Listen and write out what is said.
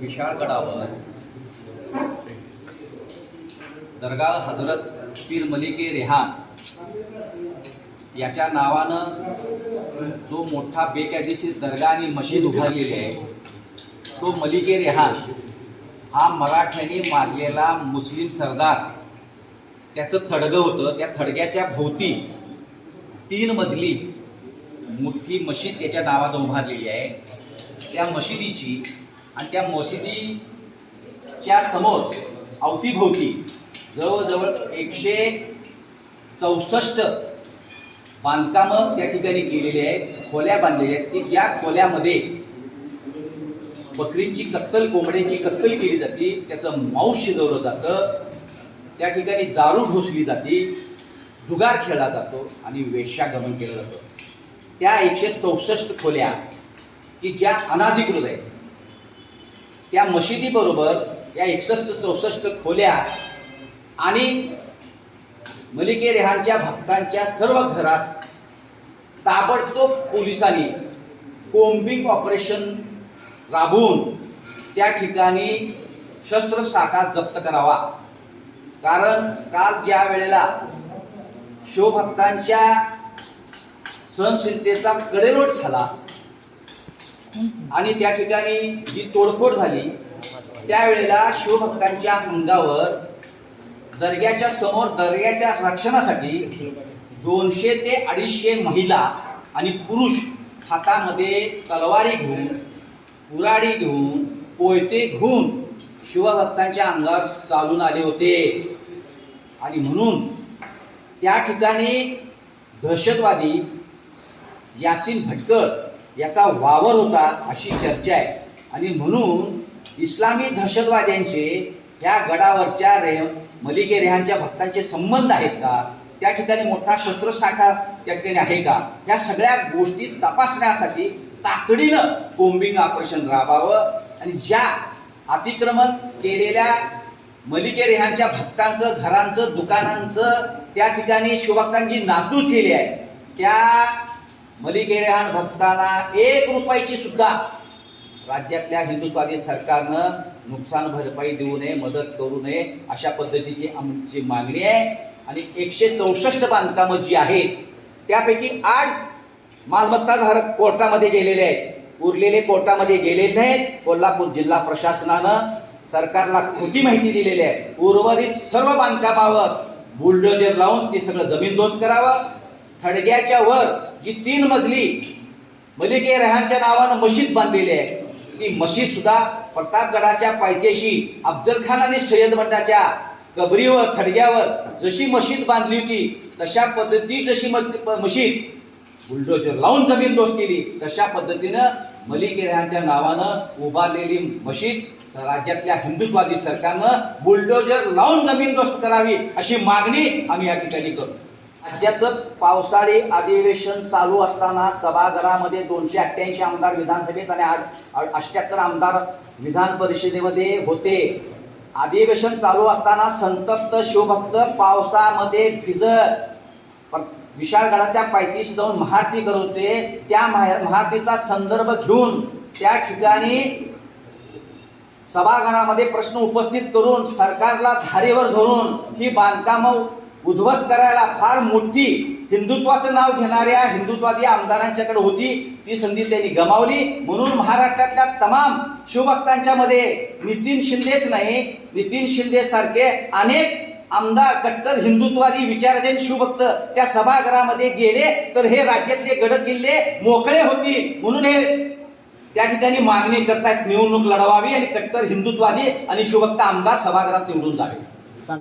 विशाळगडावर दरगाह हजरत पीर मलिके रेहान याच्या नावानं जो मोठा बेकायदेशीर दर्गा आणि मशीद उभारलेली आहे तो मलिके रेहान हा मराठ्यांनी मारलेला मुस्लिम सरदार. त्याचं थडगं होतं त्या थडग्याच्या भोवती तीन मजली मोठी मशीद त्याच्या नावानं उभारलेली आहे. त्या मशिदीची आणि त्या मशिदीच्या समोर अवतीभोवती जवळजवळ एकशे चौसष्ट बांधकामं त्या ठिकाणी केलेली आहेत खोल्या बांधलेल्या आहेत. की ज्या खोल्यामध्ये बकरींची कत्तल कोंबड्यांची कत्तल केली जाते त्याचं मांस शिजवलं जातं त्या ठिकाणी दारू घुसली जाते जुगार खेळला जातो आणि वेश्यागमन केलं जातं. त्या एकशे चौसष्ट खोल्या की ज्या अनाधिकृत आहेत त्या मशिदीबरोबर या एकसष्ट चौसष्ट खोल्या आणि मलिके रेहानच्या भक्तांच्या सर्व घरात ताबडतोब पोलिसांनी कोम्बिंग ऑपरेशन राबवून त्या ठिकाणी शस्त्रसाठा जप्त करावा. कारण काल ज्या वेळेला शिवभक्तांच्या सहनशीलतेचा कडेलोट झाला आणि त्या ठिकाणी जी तोडफोड झाली त्यावेळेला शिवभक्तांच्या अंगावर दर्ग्याच्या समोर दर्ग्याच्या रक्षणासाठी दोनशे ते अडीचशे महिला आणि पुरुष हातामध्ये तलवारी घेऊन कुराडी घेऊन पोयते घेऊन शिवभक्तांच्या अंगावर चालून आले होते. आणि म्हणून त्या ठिकाणी दहशतवादी यासीन भटकर याचा वावर होता अशी चर्चा आहे. आणि म्हणून इस्लामी दहशतवाद्यांचे ह्या गडावरच्या रे मलिके रेहांच्या भक्तांचे संबंध आहेत का? त्या ठिकाणी मोठा शस्त्रसाठा त्या ठिकाणी आहे का? या सगळ्या गोष्टी तपासण्यासाठी तातडीनं कोम्बिंग ऑपरेशन राबावं आणि ज्या अतिक्रमण केलेल्या मलिके रेहांच्या भक्तांचं घरांचं दुकानांचं त्या ठिकाणी शिवभक्तांची नासधूस केली आहे त्या मलिके रेहान भक्तांना एक रुपयाची सुद्धा राज्यातल्या हिंदुत्वादी सरकारनं नुकसान भरपाई देऊ नये मदत करू नये अशा पद्धतीची आमची मागणी आहे. आणि एकशे चौसष्ट बांधकामं जी आहेत त्यापैकी आठ मालमत्ताधारक कोर्टामध्ये गेलेले आहेत. उरलेले कोर्टामध्ये गेलेले नाहीत. कोल्हापूर जिल्हा प्रशासनानं सरकारला खोटी माहिती दिलेली आहे. उर्वरित सर्व बांधकामावर बुलडोजर लावून ते सगळं जमीनदोस्त करावं. थडग्याच्या वर जी तीन मजली मलिके रेहानच्या नावानं मशीद बांधलेली आहे ती मशीद सुद्धा प्रतापगडाच्या पायथ्याशी अफजल खान आणि सय्यद भट्टाच्या कबरीवर थडग्यावर जशी मशीद बांधली होती तशा पद्धती जशी मशीद बुलडोजर लावून जमीन दोष केली तशा पद्धतीनं मलिक रेहानच्या नावानं उभारलेली मशीद राज्यातल्या हिंदुत्वादी सरकारनं बुलडोजर लावून जमीन दोस्त करावी अशी मागणी आम्ही या ठिकाणी करू राज्याचं पावसाळी अधिवेशन चालू असताना सभागृहामध्ये दोनशे अठ्ठ्याऐंशी आमदार विधानसभेत आणि अष्ट्याहत्तर आमदार विधान परिषदेमध्ये होते. अधिवेशन चालू असताना संतप्त शिवभक्त पावसामध्ये भिजत पर- विशाळगडाच्या पायथीशी जाऊन महारती करत होते. त्या महा- संदर्भ घेऊन त्या ठिकाणी सभागृहामध्ये प्रश्न उपस्थित करून सरकारला धारेवर धरून ही बांधकामं उद्ध्वस्त करायला फार मोठी हिंदुत्वाचं नाव घेणाऱ्या हिंदुत्वादी आमदारांच्याकडे होती. ती संधी त्यांनी गमावली. म्हणून महाराष्ट्रातल्या तमाम शिवभक्तांच्या मध्ये नितीन शिंदेच नाही. नितीन शिंदे सारखे अनेक आमदार कट्टर हिंदुत्वादी विचाराचे शिवभक्त त्या सभागृहामध्ये गेले. तर हे राज्यातले गड किल्ले मोकळे होतील. म्हणून हे त्या ठिकाणी मागणी करतायत. निवडणूक लढवावी आणि कट्टर हिंदुत्वादी आणि शिवभक्त आमदार सभागृहात निवडून जावे.